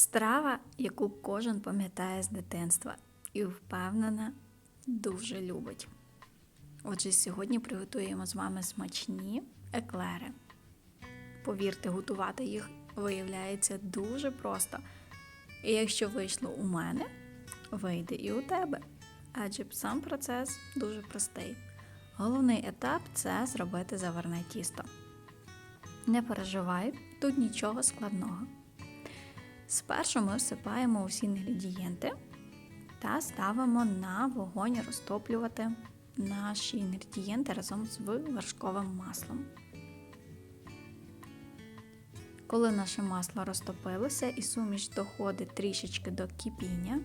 Страва, яку кожен пам'ятає з дитинства і впевнена, дуже любить. Отже, сьогодні приготуємо з вами смачні еклери. Повірте, готувати їх виявляється дуже просто. І якщо вийшло у мене, вийде і у тебе. Адже сам процес дуже простий. Головний етап це зробити заварне тісто. Не переживай, тут нічого складного. Спершу ми всипаємо усі інгредієнти та ставимо на вогонь розтоплювати наші інгредієнти разом з вершковим маслом. Коли наше масло розтопилося і суміш доходить трішечки до кипіння,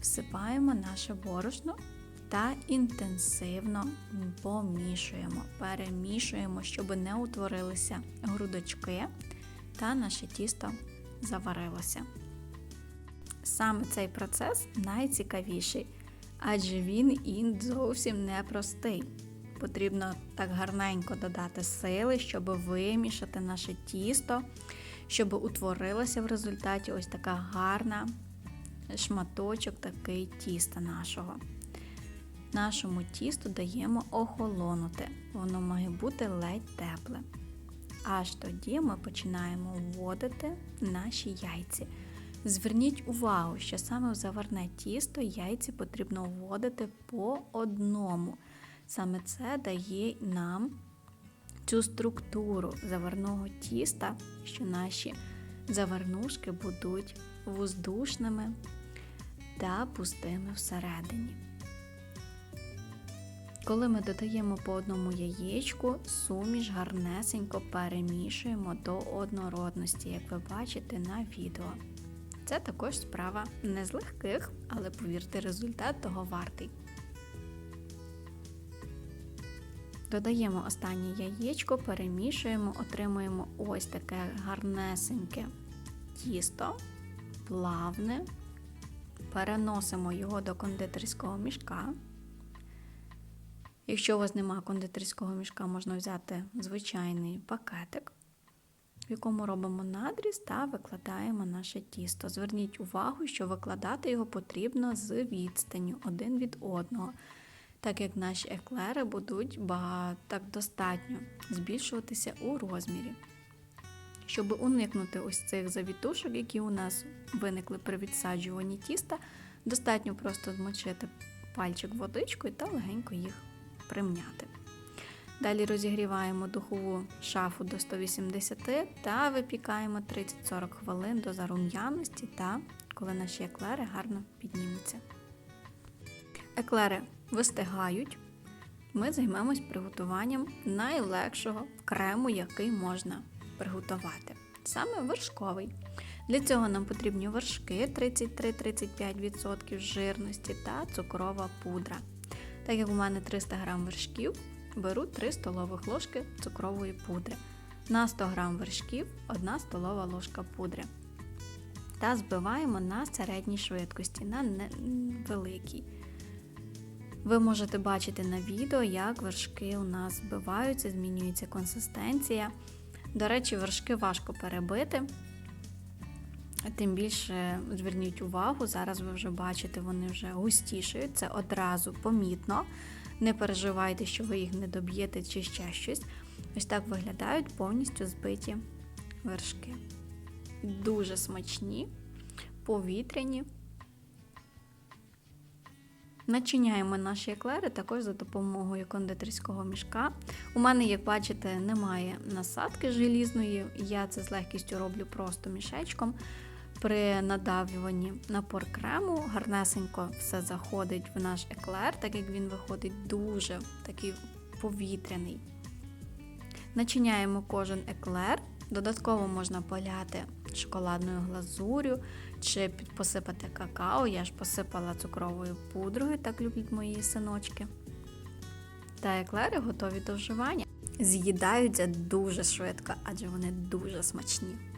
всипаємо наше борошно та інтенсивно помішуємо, перемішуємо, щоб не утворилися грудочки та наше тісто заварилося. Саме цей процес найцікавіший, адже він і зовсім непростий. Потрібно так гарненько додати сили, щоб вимішати наше тісто, щоб утворилася в результаті ось така гарна шматочок такий тіста нашого. Нашому тісту даємо охолонути, воно має бути ледь тепле. Аж тоді ми починаємо вводити наші яйці. Зверніть увагу, що саме в заварне тісто яйці потрібно вводити по одному. Саме це дає нам цю структуру заварного тіста, що наші заварнушки будуть воздушними та пустими всередині. Коли ми додаємо по одному яєчку, суміш гарнесенько перемішуємо до однородності, як ви бачите на відео. Це також справа не з легких, але повірте, результат того вартий. Додаємо останнє яєчко, перемішуємо, отримуємо ось таке гарнесеньке тісто, плавне, переносимо його до кондитерського мішка. Якщо у вас немає кондитерського мішка, можна взяти звичайний пакетик, в якому робимо надріз та викладаємо наше тісто. Зверніть увагу, що викладати його потрібно з відстанню один від одного, так як наші еклери будуть багато, так достатньо збільшуватися у розмірі. Щоб уникнути ось цих завітушок, які у нас виникли при відсаджуванні тіста, достатньо просто змочити пальчик водичкою та легенько їх примняти. Далі розігріваємо духову шафу до 180 та випікаємо 30-40 хвилин до зарум'яності та коли наші еклери гарно піднімуться. Еклери вистигають. Ми займемось приготуванням найлегшого крему, який можна приготувати. Саме вершковий. Для цього нам потрібні вершки 33-35% жирності та цукрова пудра. Так як у мене 300 г вершків, беру 3 столових ложки цукрової пудри. На 100 г вершків 1 столова ложка пудри. Та збиваємо на середній швидкості, на великій. Ви можете бачити на відео, як вершки у нас збиваються, змінюється консистенція. До речі, вершки важко перебити. Тим більше зверніть увагу, зараз ви вже бачите, вони вже густішають, це одразу помітно. Не переживайте, що ви їх не доб'єте чи ще щось. Ось так виглядають повністю збиті вершки. Дуже смачні, повітряні. Начиняємо наші еклери також за допомогою кондитерського мішка. У мене, як бачите, немає насадки желізної, я це з легкістю роблю просто мішечком. При надавлюванні напор крему гарнесенько все заходить в наш еклер, так як він виходить дуже такий повітряний. Начиняємо кожен еклер, додатково можна поляти шоколадною глазурю чи посипати какао. Я ж посипала цукровою пудрою, так люблять мої синочки. Та еклери готові до вживання. З'їдаються дуже швидко, адже вони дуже смачні.